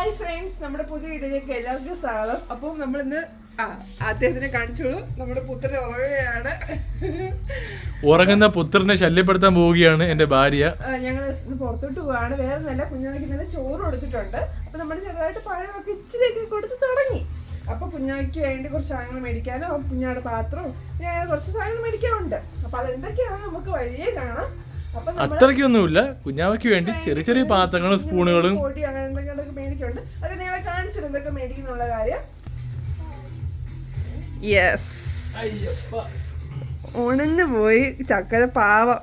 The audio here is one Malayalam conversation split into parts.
ഹായ് ഫ്രണ്ട്സ് നമ്മുടെ പുതിയ വീട്ടിലേക്ക് എല്ലാവർക്കും സ്വാഗതം. അപ്പം നമ്മൾ ഇന്ന് ആ അദ്ദേഹത്തിനെ കാണിച്ചോളൂ നമ്മുടെ പുത്രൻ ഉറങ്ങുകയാണ്. ഉറങ്ങുന്ന പുത്രനെ ശല്യപ്പെടുത്താൻ പോവുകയാണ് എന്റെ ഭാര്യ. ഞങ്ങൾ പുറത്തോട്ട് പോവാണ്. വേറെ നല്ല കുഞ്ഞാവിക്ക് നല്ല ചോറ് കൊടുത്തിട്ടുണ്ട്. അപ്പൊ നമ്മൾ ചെറുതായിട്ട് പഴമൊക്കെ ഇച്ചിരിയൊക്കെ കൊടുത്ത് തുടങ്ങി. അപ്പൊ കുഞ്ഞാക്ക് വേണ്ടി കുറച്ച് സാധനങ്ങൾ മേടിക്കാനോ കുഞ്ഞാടെ പാത്രവും പിന്നെ കുറച്ച് സാധനങ്ങൾ മേടിക്കാനുണ്ട്. അപ്പൊ അതെന്തൊക്കെയാണ് നമുക്ക് വഴിയേ കാണാം. അത്രയ്ക്കൊന്നുമില്ല. കുഞ്ഞാവയ്ക്ക് വേണ്ടി ചെറിയ ചെറിയ പാത്രങ്ങളും സ്പൂണുകളും. പൊടി അങ്ങനെ എന്തൊക്കെയൊക്കെ മേടിക്കുന്നുണ്ട്. അതൊക്കെ നിങ്ങളെ കാണിച്ചിട്ട് എന്തൊക്കെ മേടിക്കുന്നുള്ള കാര്യം? യെസ് ഉണഞ്ഞു പോയി ചക്കര പാവം.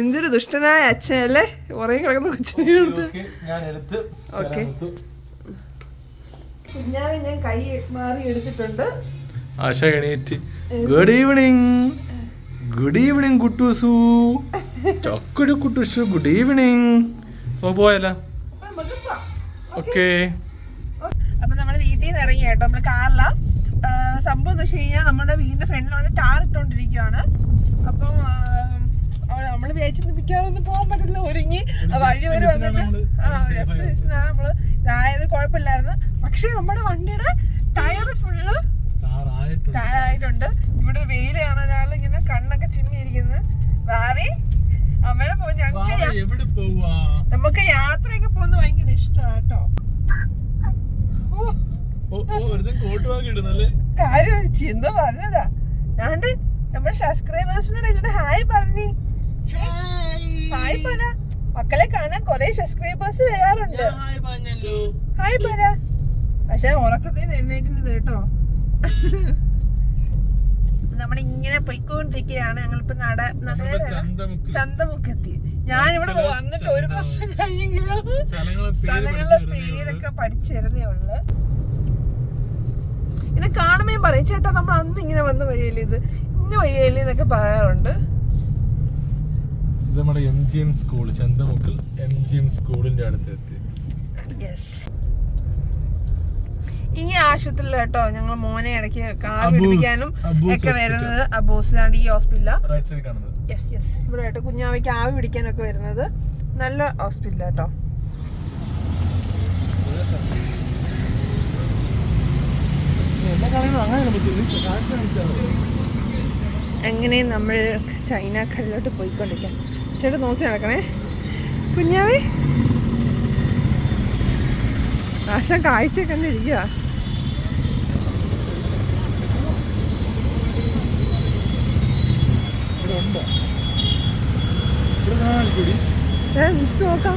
എന്തൊരു ദുഷ്ടനായ അച്ഛനല്ലേ? ഉറങ്ങി കിടക്കുന്ന കൊച്ചിനെ എടുത്ത്. ഓക്കെ. കുഞ്ഞാവെ ഞാൻ കൈ മാറി എടുത്തിട്ടുണ്ട്. ആശ എണീറ്റ്. Good evening good evening Kuttoosu ചക്കുരു കുട്ടൂസു good evening ഓ പോയല്ല. ഓക്കേ. അപ്പൊ നമ്മുടെ വീട്ടിൽ നിന്ന് ഇറങ്ങി കേട്ടോ. നമ്മൾ കാറില. സംഭവം എന്ന് വെച്ച് കഴിഞ്ഞാൽ നമ്മുടെ വീടിന്റെ ഫ്രണ്ടിലാണ് ടാർ ഇട്ടോണ്ടിരിക്കുവാണ്. അപ്പൊ നമ്മൾ വിചാരിച്ചു മിക്കവാറൊന്നും പോകാൻ പറ്റില്ല. ഒരുങ്ങി വഴി വരെ വന്നിട്ട് ആ ജസ്റ്റ് മിസ്സിനാണ് നമ്മൾ ഇതായത് കുഴപ്പമില്ലായിരുന്നു. പക്ഷെ നമ്മുടെ വണ്ടിയുടെ ടയർ ഫുള്ള് ടയറായിട്ടുണ്ട്. ഇവിടെ വെയിലാണ് ഒരാൾ ഇങ്ങനെ കണ്ണൊക്കെ ചിമ്മിയിരിക്കുന്നു. ഭാവി അമ്മയുടെ പോ ഞങ്ങൾക്ക് നമുക്ക് യാത്രയൊക്കെ പോകുന്നത് ഭയങ്കര ഇഷ്ടമാണ് കേട്ടോ കാര്യം ചിന്ത പറഞ്ഞതാ. ഞാണ്ട് നമ്മുടെ സബ്സ്ക്രൈബേഴ്സിനോട് ഹായ് പറഞ്ഞി. ഹായ്. പറ. മക്കളെ കാണാൻ കൊറേ സബ്സ്ക്രൈബേഴ്സ് വരാറുണ്ട്. ഹായ് പറ. പക്ഷെ ഉറക്കത്തിൽ നിന്ന് എഴുന്നേക്കുന്നത് കേട്ടോ. നമ്മളിങ്ങനെ പൊയ്ക്കൊണ്ടിരിക്കുകയാണ് ഞങ്ങളിപ്പോ നട നട ഞാൻ ഇവിടെ വന്നിട്ട് ഒരു വർഷം കഴിഞ്ഞെങ്കിലും സ്ഥലങ്ങളുടെ പേരൊക്കെ പഠിച്ചിരുന്നേ ഉള്ളു. ഇങ്ങനെ കാണുമ്പോ ഞാൻ പറയും ചേട്ടാ നമ്മൾ അന്ന് ഇങ്ങനെ വന്ന വഴിയല്ലേ ഇത്? ഇന്ന വഴിയല്ലേ എന്നൊക്കെ പറയാറുണ്ട്. ഇത് നമ്മുടെ എം ജി എം സ്കൂൾ ചന്തമുക്കിൽ എം ജി എം സ്കൂളിന്റെ അടുത്ത് എത്തി യെസ് ഈ ആശുപത്രിയിൽ കേട്ടോ ഞങ്ങൾ മോനെ ഇടയ്ക്ക് കാർ പിടിപ്പിക്കാനും ഒക്കെ വരുന്നത് അബോസിലാണ്ട് ഈ ഹോസ്പിറ്റലാണ് യെസ് യെസ് ഇവിടെ കേട്ടോ കുഞ്ഞാവയ്ക്ക് ആവി പിടിക്കാനൊക്കെ വരുന്നത്. നല്ല ഹോസ്പിറ്റൽ കേട്ടോ. അങ്ങനെ നമ്മൾ ചൈന കടലിലോട്ട് പോയിക്കൊണ്ടിരിക്കാം. ചേട്ടൻ നോക്കി നടക്കണേ. കുഞ്ഞാവേ. ആശ കാഴ്ച കണ്ടിരിക്കുക ഇവിടെ ഉണ്ടോ ഇവിടെ കാണാൻ കൂടി ഞാൻ മിസ് നോക്കാം.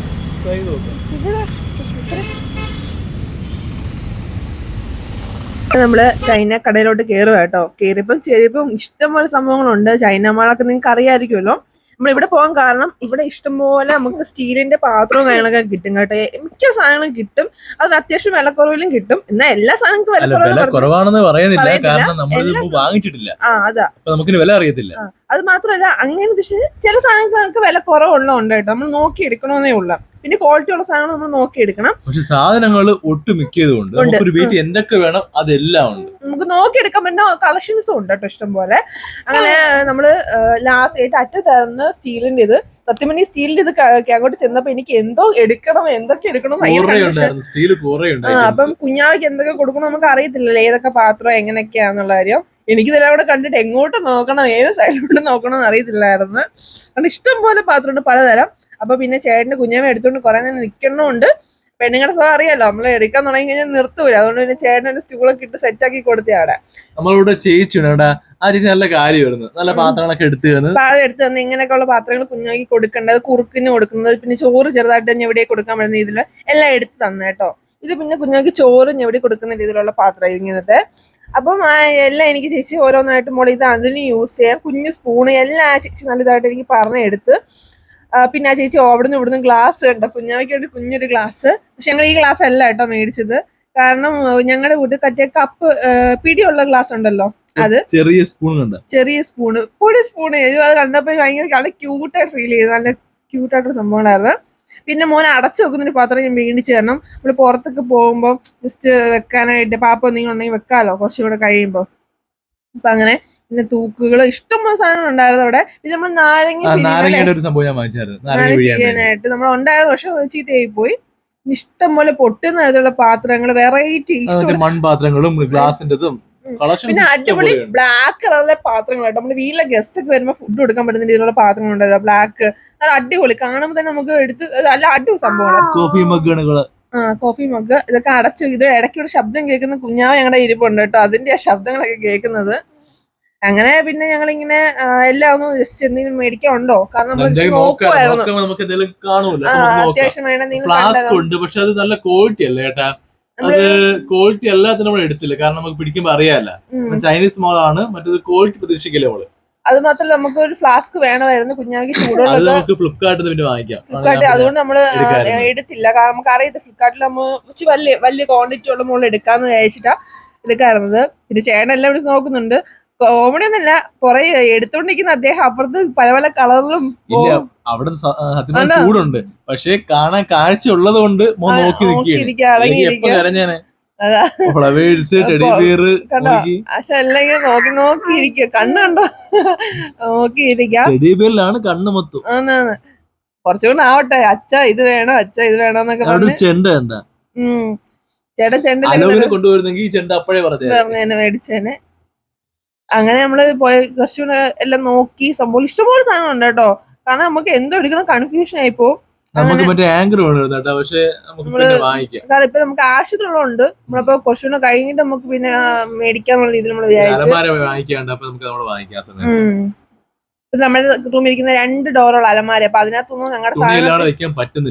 നമ്മൾ ചൈന കടയിലോട്ട് കയറുക കേട്ടോ. കയറിയപ്പം ചെറിയപ്പം ഇഷ്ടംപോലെ സംഭവങ്ങളുണ്ട്. ചൈന മാളൊക്കെ നിങ്ങൾക്ക് അറിയാമായിരിക്കുമല്ലോ നമ്മൾ ഇവിടെ പോകാൻ കാരണം ഇവിടെ ഇഷ്ടംപോലെ നമുക്ക് സ്റ്റീലിന്റെ പാത്രവും കാര്യങ്ങളൊക്കെ കിട്ടും കേട്ടോ. മിക്ക സാധനങ്ങളും കിട്ടും. അത് അത്യാവശ്യം വിലക്കുറവിലും കിട്ടും. എന്നാൽ എല്ലാ സാധനങ്ങൾക്കും പറയുന്നില്ല. കാരണം നമ്മൾ വാങ്ങിച്ചിട്ടില്ല. ആ അതാ. നമുക്ക് വില അറിയത്തില്ല. അത് മാത്രമല്ല അങ്ങനെ ഉദ്ദേശിച്ച് ചില സാധനങ്ങൾക്ക് വില കുറവുള്ളതുണ്ട് കേട്ടോ. നമ്മൾ നോക്കി എടുക്കണമെന്നേ ഉള്ളൂ. പിന്നെ ക്വാളിറ്റി ഉള്ള സാധനങ്ങൾ നമ്മൾ നോക്കി എടുക്കണം. പക്ഷെ സാധനങ്ങൾ ഒട്ടുമിക്കതുകൊണ്ട് ഒരു വീട്ടിൽ എന്തൊക്കെ വേണം അതെല്ലാം ഉണ്ട്. നമുക്ക് നോക്കിയെടുക്കാൻ പറ്റുന്ന കളക്ഷൻസും ഉണ്ട് കേട്ടോ ഇഷ്ടം പോലെ അങ്ങനെ നമ്മൾ ലാസ്റ്റ് ഏറ്റവും തരുന്ന സ്റ്റീലിന്റെ ഇത് സത്യം പറഞ്ഞാൽ സ്റ്റീലിന്റെ ഇത് അങ്ങോട്ട് ചെന്നപ്പോ എനിക്ക് എന്തോ എടുക്കണം എന്തൊക്കെ എടുക്കണം അപ്പം കുഞ്ഞാവയ്ക്ക് എന്തൊക്കെ കൊടുക്കണം നമുക്ക് അറിയത്തില്ലല്ലോ ഏതൊക്കെ പാത്രം എങ്ങനെയൊക്കെയാന്നുള്ള കാര്യം. എനിക്ക് ഇതെല്ലാം കൂടെ കണ്ടിട്ട് എങ്ങോട്ട് നോക്കണം ഏത് സൈഡിലോട്ട് നോക്കണം എന്ന് അറിയത്തില്ലായിരുന്നു. കാരണം ഇഷ്ടം പോലെ പാത്രമുണ്ട് പലതരം. അപ്പൊ പിന്നെ ചേട്ടന്റെ കുഞ്ഞാമ എടുത്തോണ്ട് കുറെ നേരം നിൽക്കണമുണ്ട് പെണ്ണുങ്ങളുടെ സ്വഭാവം അറിയാലോ. നമ്മൾ എടുക്കാൻ തുടങ്ങി കഴിഞ്ഞാൽ നിർത്തൂല. അതുകൊണ്ട് പിന്നെ ചേട്ടൻ സ്റ്റൂളൊക്കെ ഇട്ട് സെറ്റാക്കി കൊടുത്തേ അവിടെ. നമ്മളിവിടെ ചേച്ചിയാണ് ഇവിടെ ആ ചേച്ചി നല്ല കാര്യം വരുന്നു. നല്ല പാത്രങ്ങളൊക്കെ എടുത്തു തരുന്നത് പാഴം എടുത്തു തന്നെ ഇങ്ങനെയൊക്കെയുള്ള പാത്രങ്ങൾ കുഞ്ഞാക്കി കൊടുക്കേണ്ടത് കുറുക്കിന് കൊടുക്കുന്നത്. പിന്നെ ചോറ് ചെറുതായിട്ട് ഞെവിടെ കൊടുക്കാൻ പറ്റുന്ന രീതിയിൽ എല്ലാം എടുത്തു തന്നെ കേട്ടോ. ഇത് പിന്നെ കുഞ്ഞാക്കി ചോറ് എവിടെ കൊടുക്കുന്ന രീതിയിലുള്ള പാത്രം ഇങ്ങനത്തെ. അപ്പം എല്ലാം എനിക്ക് ചേച്ചി ഓരോന്നായിട്ട് മോളി ഇത് അതിന് യൂസ് ചെയ്യാം. കുഞ്ഞു സ്പൂണ് എല്ലാം ചേച്ചി നല്ലതായിട്ട് എനിക്ക് പറഞ്ഞെടുത്ത് പിന്നെ ആ ചേച്ചി അവിടുന്ന് ഇവിടുന്ന് ഗ്ലാസ് കണ്ടോ? കുഞ്ഞാവയ്ക്ക് വേണ്ടി കുഞ്ഞൊരു ഗ്ലാസ് പക്ഷെ ഞങ്ങൾ ഈ ഗ്ലാസ് അല്ല കേട്ടോ മേടിച്ചത്. കാരണം ഞങ്ങളുടെ വീട്ടിൽ കറ്റിയ കപ്പ് പിടിയുള്ള ഗ്ലാസ് ഉണ്ടല്ലോ അത് ചെറിയ സ്പൂൺ കണ്ട? ചെറിയ സ്പൂണ് പൊടി സ്പൂണ് അത് കണ്ടപ്പോ ഭയങ്കര നല്ല ക്യൂട്ടായിട്ട് ഫീൽ ചെയ്തു. നല്ല ക്യൂട്ടായിട്ടൊരു സംഭവമായിരുന്നു പിന്നെ മോനെ അടച്ചു വെക്കുന്നൊരു പാത്രം ഞാൻ മേടിച്ചു തരണം നമ്മൾ പുറത്തേക്ക് പോകുമ്പോൾ ജസ്റ്റ് വെക്കാനായിട്ട് പാപ്പ എന്തെങ്കിലും ഉണ്ടെങ്കിൽ വെക്കാലോ കുറച്ചും കൂടെ കഴിയുമ്പോൾ അപ്പൊ അങ്ങനെ പിന്നെ തൂക്കുകൾ ഇഷ്ടംപോലെ സാധനം ഉണ്ടായിരുന്നു അവിടെ. പിന്നെ നമ്മൾ നാരങ്ങ നാരങ്ങയുടെ ഒരു സംഭവം ഞാൻ വാങ്ങിച്ചായിരുന്നു. നമ്മൾ ഉണ്ടായിരുന്നു പക്ഷെ ചീത്തയായി പോയി ഇഷ്ടം പോലെ പൊട്ടുന്ന തരത്തിലുള്ള പാത്രങ്ങൾ വെറൈറ്റി മൺപാത്രങ്ങളും കളക്ഷൻ പിന്നെ അടിപൊളി ബ്ലാക്ക് കളറിലെ പാത്രങ്ങളായിട്ട് നമ്മുടെ വീട്ടിലെ ഗസ്റ്റ് ഒക്കെ വരുമ്പോൾ ഫുഡ് കൊടുക്കാൻ പറ്റുന്ന രീതിയിലുള്ള പാത്രങ്ങളുണ്ടല്ലോ ബ്ലാക്ക് അത് അടിപൊളി. കാണുമ്പോൾ തന്നെ നമുക്ക് എടുത്ത് അല്ല നല്ല അടിപൊളി സംഭവമാണ്. കോഫി മഗ്ഗുകൾ കോഫി മഗ് ഇതൊക്കെ അടച്ചു ഇത് ഇടയ്ക്ക് ഒരു ശബ്ദം കേൾക്കുന്ന കുഞ്ഞാവ് ഞങ്ങളുടെ ഇരിപ്പുണ്ട് കേട്ടോ. അതിന്റെ ആ ശബ്ദങ്ങളൊക്കെ കേൾക്കുന്നത്. അങ്ങനെ പിന്നെ ഞങ്ങൾ ഇങ്ങനെ എല്ലാം ഒന്ന് ജസ്റ്റ് എന്തെങ്കിലും മേടിക്കാനുണ്ടോ? കാരണം നമ്മൾ just നോക്കുവായിരുന്നു നമുക്ക് എന്തെങ്കിലും കാണൂല അത്യാവശ്യം വേണം നിങ്ങൾ ഫ്ലാസ്ക് ഉണ്ട്. പക്ഷെ അത് നല്ല ക്വാളിറ്റി അല്ല കേട്ടാ അത് ക്വാളിറ്റി എല്ലാത്തിനും നമ്മൾ എടുത്തില്ല. കാരണം നമുക്ക് പിടിക്കുമ്പോ അറിയാല്ല. ചൈനീസ് മോളാണ് മറ്റേത് ക്വാളിറ്റി പ്രതീക്ഷിക്കില്ല നമ്മൾ. അത് മാത്രമല്ല നമുക്ക് ഒരു ഫ്ലാസ്ക് വേണമായിരുന്നു കുഞ്ഞാക്കി ചൂടുള്ളത് ഫ്ലിപ്കാർട്ടിൽ നിന്ന് പിന്നെ വാങ്ങിക്കാം. ഫ്ലിപ്കാർട്ടിൽ അതുകൊണ്ട് നമ്മൾ. എടുത്തില്ല. കാരണം നമുക്ക് അറിയത്തില്ല ഫ്ലിപ്കാർട്ടിൽ നമ്മൾ കുറച്ച് വലിയ വലിയ ക്വാണ്ടിറ്റി ഉള്ള മുകളിൽ എടുക്കാന്ന് വിചാരിച്ചിട്ടാ എടുക്കാറുള്ളത് പിന്നെ ചേട്ടൻ എല്ലാം ഇവിടെ നോക്കുന്നുണ്ട്. കോമഡി ഒന്നല്ല കുറെ എടുത്തോണ്ടിരിക്കുന്ന അദ്ദേഹം അപ്പുറത്ത് പല പല കളറിലും അവിടെ ചൂടുണ്ട്. പക്ഷെ കാണാൻ കാഴ്ച ഉള്ളത് കൊണ്ട് നോക്കി നിൽക്കുകയാണ്. അല്ലെങ്കിൽ. ഫ്ലവേഴ്സ് കണ്ടോ? പക്ഷെ ഇങ്ങനെ നോക്കി നോക്കിയിരിക്കാം. ടെഡി ബിയറിലാണ് കണ്ണ് മൊത്തം. ആന്നാന്ന്. കുറച്ചുകൂടെ ആവട്ടെ. അച്ഛ ഇത് വേണോ അച്ഛ ഇത് വേണം എന്നൊക്കെ അവിടെ പറഞ്ഞ്. ചെണ്ട എന്താ? ഉം. ചേട്ടൻ ചെണ്ടിലൊക്കെ അലോവിനെ കൊണ്ടുവരുന്നെങ്കിൽ ഈ ചെണ്ട അപ്പോഴേ പറഞ്ഞത് പറഞ്ഞേനെ മേടിച്ചേനെ. അങ്ങനെ നമ്മൾ പോയി കുറച്ചുകൂടെ എല്ലാം നോക്കി സംഭവം ഇഷ്ടംപോലെ ഉണ്ട് കേട്ടോ. കാരണം നമുക്ക് എന്തോ എടുക്കണം കൺഫ്യൂഷൻ ആയിപ്പോ നമുക്ക് മറ്റേ ആങ്കർ വേണം കേട്ടോ പക്ഷെ നമുക്ക് പിന്നെ വാങ്ങിക്കാം. കാരണം ഇപ്പൊ നമുക്ക് ആവശ്യത്തിനുള്ളതുണ്ട്. നമ്മളിപ്പോ കുറച്ചുകൂടെ കഴിഞ്ഞിട്ട് നമുക്ക് പിന്നെ മേടിക്കാന്നുള്ള രീതിയിൽ നമ്മൾ വിചാരിച്ചു വാങ്ങിക്കാണ്ട് അപ്പൊ നമുക്ക് നമ്മൾ വാങ്ങിക്കാം ആ സമയത്ത്. ഉം. ഇപ്പൊ നമ്മുടെ റൂമിൽ ഇരിക്കുന്ന രണ്ട് ഡോറുള്ള അലമാര അപ്പൊ അതിനകത്തൊന്നും ഞങ്ങളുടെ സാധനം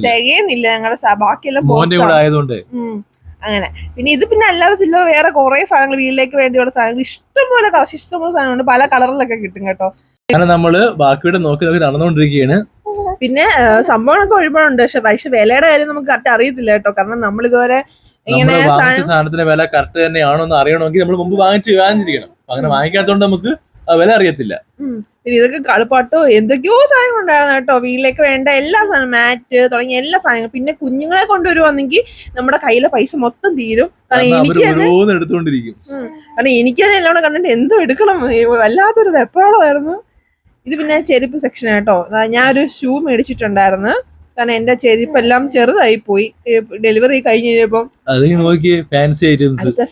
തികയുന്നില്ല ഞങ്ങളുടെ ബാക്കിയെല്ലാം ആയതുകൊണ്ട്. അങ്ങനെ. പിന്നെ ഇത് പിന്നെ അല്ലാതെ ചില്ലറ വേറെ കുറെ സാധനങ്ങൾ വീട്ടിലേക്ക് വേണ്ടിയുള്ള സാധനങ്ങൾ. ഇഷ്ടംപോലെ ഇഷ്ടംപോലെ സാധനങ്ങളുണ്ട്. പല കളറിലൊക്കെ കിട്ടും കേട്ടോ. അങ്ങനെ നമ്മൾ ബാക്കിയുടെ നോക്കി നോക്കി നടന്നുകൊണ്ടിരിക്കുകയാണ് പിന്നെ സംഭവങ്ങളൊക്കെ ഒരുപാടുണ്ട്. പക്ഷെ പക്ഷെ വിലയുടെ കാര്യം നമുക്ക് കറക്റ്റ് അറിയത്തില്ല കേട്ടോ. കാരണം നമ്മൾ ഇതുവരെ ഇങ്ങനെ സാധനത്തിന്റെ വില കറക്റ്റ് തന്നെയാണോ എന്ന് അറിയണമെങ്കിൽ നമ്മൾ മുമ്പ് വാങ്ങിച്ച് വാങ്ങിച്ചിരിക്കണം. അങ്ങനെ വാങ്ങിക്കാത്തതുകൊണ്ട് നമുക്ക് വില അറിയത്തില്ല. പിന്നെ ഇതൊക്കെ കളിപ്പാട്ടോ എന്തൊക്കെയോ സാധനങ്ങൾ ഉണ്ടായിരുന്നു കേട്ടോ. വീട്ടിലേക്ക് വേണ്ട എല്ലാ സാധനം മാറ്റ് തുടങ്ങിയ എല്ലാ സാധനങ്ങളും. പിന്നെ കുഞ്ഞുങ്ങളെ കൊണ്ടുവരുവാണെങ്കിൽ നമ്മുടെ കയ്യിലെ പൈസ മൊത്തം തീരും. കാരണം എനിക്ക് തന്നെ കാരണം എനിക്ക് തന്നെ എല്ലാം കൂടെ കണ്ടിട്ട് എന്തോ എടുക്കണം. വല്ലാത്തൊരു വെപ്രാളമായിരുന്നു. ഇത് പിന്നെ ചെരുപ്പ് സെക്ഷൻ കേട്ടോ ഞാൻ ഞാനൊരു ഷൂ മേടിച്ചിട്ടുണ്ടായിരുന്നു. കാരണം എന്റെ ചെരുപ്പെല്ലാം ചെറുതായി പോയി ഡെലിവറി കഴിഞ്ഞ് കഴിഞ്ഞപ്പോ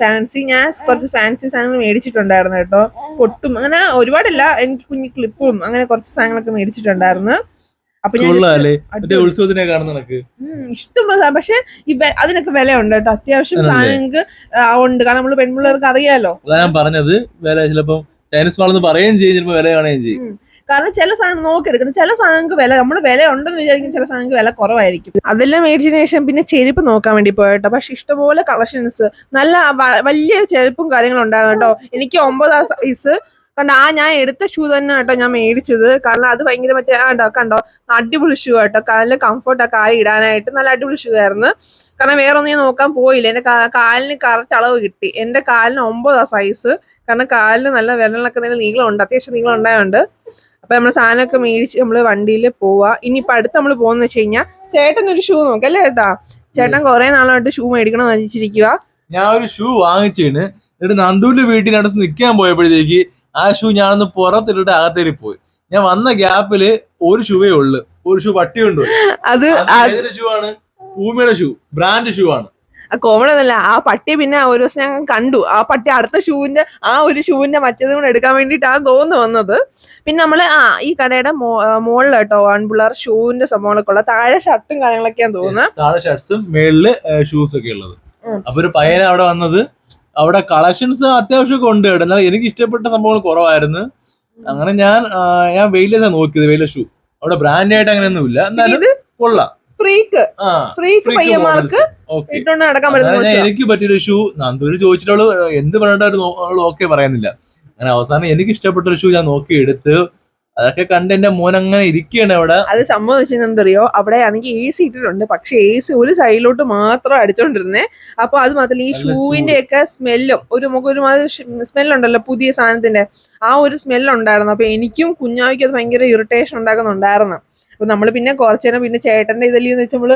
ഫാൻസി ഞാൻ കുറച്ച് ഫാൻസി സാധനങ്ങൾ മേടിച്ചിട്ടുണ്ടായിരുന്നു കേട്ടോ. പൊട്ടും. അങ്ങനെ ഒരുപാടില്ല. എനിക്ക് കുഞ്ഞു ക്ലിപ്പും അങ്ങനെ കുറച്ച് സാധനങ്ങളൊക്കെ മേടിച്ചിട്ടുണ്ടായിരുന്നു. അപ്പൊ ഞാൻ സാധനം പക്ഷെ അതിനൊക്കെ വില അതിനൊക്കെ വിലയുണ്ട് കേട്ടോ. അത്യാവശ്യം സാധനങ്ങൾക്ക് ഉണ്ട്. കാരണം നമ്മൾ പെൺപിള്ളേർക്ക് അറിയാലോ. ഞാൻ പറഞ്ഞത്. വില ചിലപ്പോ ചൈനീസ് മാളെന്ന് പറയുകയും ചെയ്യും ചിലപ്പോ വില കാണുകയും ചെയ്യും. കാരണം ചില സാധനം നോക്കിയെടുക്കണം. ചില സാധനങ്ങൾക്ക് വില നമ്മൾ വില ഉണ്ടെന്ന് വിചാരിക്കും ചില സാധനങ്ങൾക്ക് വില കുറവായിരിക്കും. അതെല്ലാം മേടിച്ചതിന് ശേഷം പിന്നെ ചെരുപ്പ് നോക്കാൻ വേണ്ടി പോയിട്ടോ പക്ഷെ ഇഷ്ടംപോലെ കളക്ഷൻസ് നല്ല വലിയ ചെരുപ്പും കാര്യങ്ങളും ഉണ്ടായിരുന്നു കേട്ടോ. എനിക്ക് ഒമ്പതാം സൈസ്. കണ്ടോ ആ ഞാൻ എടുത്ത ഷൂ തന്നെ കേട്ടോ ഞാൻ മേടിച്ചത്. കാരണം അത് ഭയങ്കര മറ്റേ കണ്ടോ കണ്ടോ അടിപൊളി ഷൂ കേട്ടോ. കാലിന് കംഫർട്ട് കാലി ഇടാനായിട്ട് നല്ല അടിപൊളി ഷൂ ആയിരുന്നു. കാരണം വേറെ ഒന്നും ഞാൻ നോക്കാൻ പോയില്ല. എന്റെ കാലിന് കറക്റ്റ് അളവ് കിട്ടി. എന്റെ കാലിന് ഒമ്പതാ സൈസ്. കാരണം കാലിന് നല്ല വിരലിനൊക്കെ നല്ല ഉണ്ട്. അത്യാവശ്യം നീളം ഉണ്ടായോണ്ട്. അപ്പൊ നമ്മൾ സാധനമൊക്കെ മേടിച്ച് നമ്മൾ വണ്ടിയിൽ പോവാ. ഇനിയിപ്പൊ അടുത്ത് നമ്മൾ പോകുന്ന വെച്ച് കഴിഞ്ഞാൽ ചേട്ടൻ ഒരു ഷൂ നോക്കല്ലേ ചേട്ടാ? ചേട്ടൻ കൊറേ നാളായിട്ട് ഷൂ മേടിക്കണം എന്ന് വെച്ചിരിക്കുക ഞാൻ ഒരു ഷൂ വാങ്ങിച്ചേണ്. എന്നിട്ട് നന്ദുവിന്റെ വീട്ടിനടുത്ത് നിൽക്കാൻ പോയപ്പോഴത്തേക്ക് ആ ഷൂ ഞാനൊന്ന് പുറത്തിട്ടിട്ട് അകത്തേരി പോയി. ഞാൻ വന്ന ഗ്യാപ്പിൽ ഒരു ഷൂവേ ഉള്ളു. ഒരു ഷൂ പട്ടിയുണ്ട്. കൊണ്ടുപോയി അത് ഷൂ ആണ്? ഭൂമിയുടെ ഷൂ ബ്രാൻഡ് ഷൂ ആണ്. കോമൺ ഒന്നല്ല ആ പട്ടി പിന്നെ ഒരു ദിവസം ഞങ്ങൾ കണ്ടു. ആ പട്ടി അടുത്ത ഷൂവിന്റെ ആ ഒരു ഷൂവിന്റെ മറ്റേതും കൂടെ എടുക്കാൻ വേണ്ടിയിട്ടാണ് തോന്നുന്നു വന്നത്. പിന്നെ നമ്മൾ ആ ഈ കടയുടെ മോളിൽ കേട്ടോ ആൺപിള്ളേർ ഷൂവിന്റെ സംഭവങ്ങളൊക്കെ ഉള്ള താഴെ ഷർട്ടും കാര്യങ്ങളൊക്കെയാണ് തോന്നുന്നത് താഴെ ഷർട്ട്സും മേളിൽ ഷൂസ് ഒക്കെ ഉള്ളത്. അപ്പൊ ഒരു പയ്യന അവിടെ വന്നത്. അവിടെ കളക്ഷൻസ് അത്യാവശ്യമൊക്കെ ഉണ്ട് കേട്ടോ. എന്നാൽ എനിക്ക് ഇഷ്ടപ്പെട്ട സംഭവങ്ങൾ കുറവായിരുന്നു. അങ്ങനെ ഞാൻ ഞാൻ വെയിലേസാ നോക്കിയത് വെയിലെ ഷൂ അവിടെ ബ്രാൻഡ് ആയിട്ട് അങ്ങനെയൊന്നും ഇല്ല എന്നാലും കൊള്ളാം. ഫ്രീക്ക് ഫ്രീക്ക് പയ്യന്മാർക്ക്. ഇട്ടുകൊണ്ട് നടക്കാൻ പറ്റുന്ന എനിക്ക് പറ്റിയൊരു ഷൂ നന്ദൂര് ചോദിച്ചിട്ടുള്ളൂ എന്ത് പറഞ്ഞിട്ടായിരുന്നു ഓക്കെ പറയുന്നില്ല. അങ്ങനെ അവസാനം എനിക്ക് ഇഷ്ടപ്പെട്ട ഒരു ഷൂ ഞാൻ നോക്കി എടുത്ത് അതൊക്കെ കണ്ട് എന്റെ മോൻ അങ്ങനെ ഇരിക്കുകയാണ് അവിടെ. അത് സംഭവം വെച്ചാൽ എന്തറിയോ അവിടെ ആണെങ്കിൽ എ സി ഇട്ടിട്ടുണ്ട്. പക്ഷെ എ സി ഒരു സൈഡിലോട്ട് മാത്രം അടിച്ചോണ്ടിരുന്നേ. അപ്പൊ അത് മാത്രമല്ല ഈ ഷൂവിന്റെ ഒക്കെ സ്മെല്ലും ഒരു നമുക്ക് ഒരുമാതിരി സ്മെല്ലുണ്ടല്ലോ പുതിയ സാധനത്തിന്റെ ആ ഒരു സ്മെല്ലുണ്ടായിരുന്നു അപ്പൊ എനിക്കും കുഞ്ഞാവിക്കും അത് ഭയങ്കര ഇറിറ്റേഷൻ ഉണ്ടാക്കുന്നുണ്ടായിരുന്നു. അപ്പൊ നമ്മൾ പിന്നെ കുറച്ചു നേരം പിന്നെ ചേട്ടന്റെ ഇതിലെന്ന് വെച്ചാൽ നമ്മൾ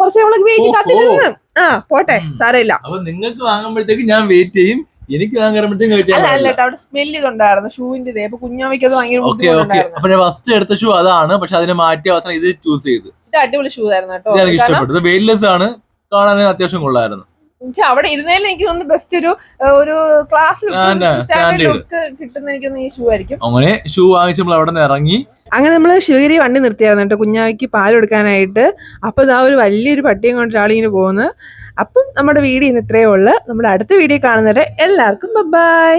കുറച്ച് നമ്മൾ വെയിറ്റ് കത്തിരുന്ന്. ആ പോട്ടെ സാറേ സാരമില്ല. അപ്പൊ നിങ്ങൾക്ക് വാങ്ങുമ്പോഴത്തേക്ക് ഞാൻ വെയിറ്റ് ചെയ്യും. എനിക്ക് അവിടെ സ്മെല്ല് ഇതുണ്ടായിരുന്നു ഷൂവിന്റെ അപ്പൊ കുഞ്ഞാവിക്ക് അത് ഭയങ്കര ഫസ്റ്റ് എടുത്ത ഷൂ അതാണ് പക്ഷെ അതിനെ മാറ്റി അവസാനം ഇത് ചൂസ് ചെയ്ത്. ഇത് അടിപൊളി ഷൂ ആയിരുന്നു കേട്ടോ ഇഷ്ടപ്പെട്ടു വെയിറ്റ്ലെസ് ആണ്. കാണാൻ അത്യാവശ്യം കൊള്ളായിരുന്നു. അവിടെ ഇരുന്നതിൽ എനിക്ക് തോന്നുന്നു ബെസ്റ്റ് ഒരു ഒരു ക്ലാസ് ലുക്ക് സ്റ്റാൻഡേർഡ് ലുക്ക് കിട്ടുന്ന എനിക്ക് തോന്നുന്നു ഈ ഷൂ ആയിരിക്കും. അങ്ങനെ ഷൂ വാങ്ങിച്ച് നമ്മൾ അവിടെ നിന്ന് ഇറങ്ങി. അങ്ങനെ നമ്മൾ ശിവഗിരി വണ്ടി നിർത്തിയായിരുന്നു കേട്ടോ. കുഞ്ഞാവിക്ക് പാൽ കൊടുക്കാനായിട്ട്. അപ്പൊ ഇതാ ഒരു വലിയൊരു പട്ടിയും കൊണ്ട് ഒരാളിങ്ങനെ പോകുന്നു അപ്പം നമ്മുടെ വീഡിയോ ഇന്ന് ഇത്രയേ ഉള്ളു. നമ്മുടെ അടുത്ത വീഡിയോ കാണുന്നവരെ എല്ലാവർക്കും ബൈ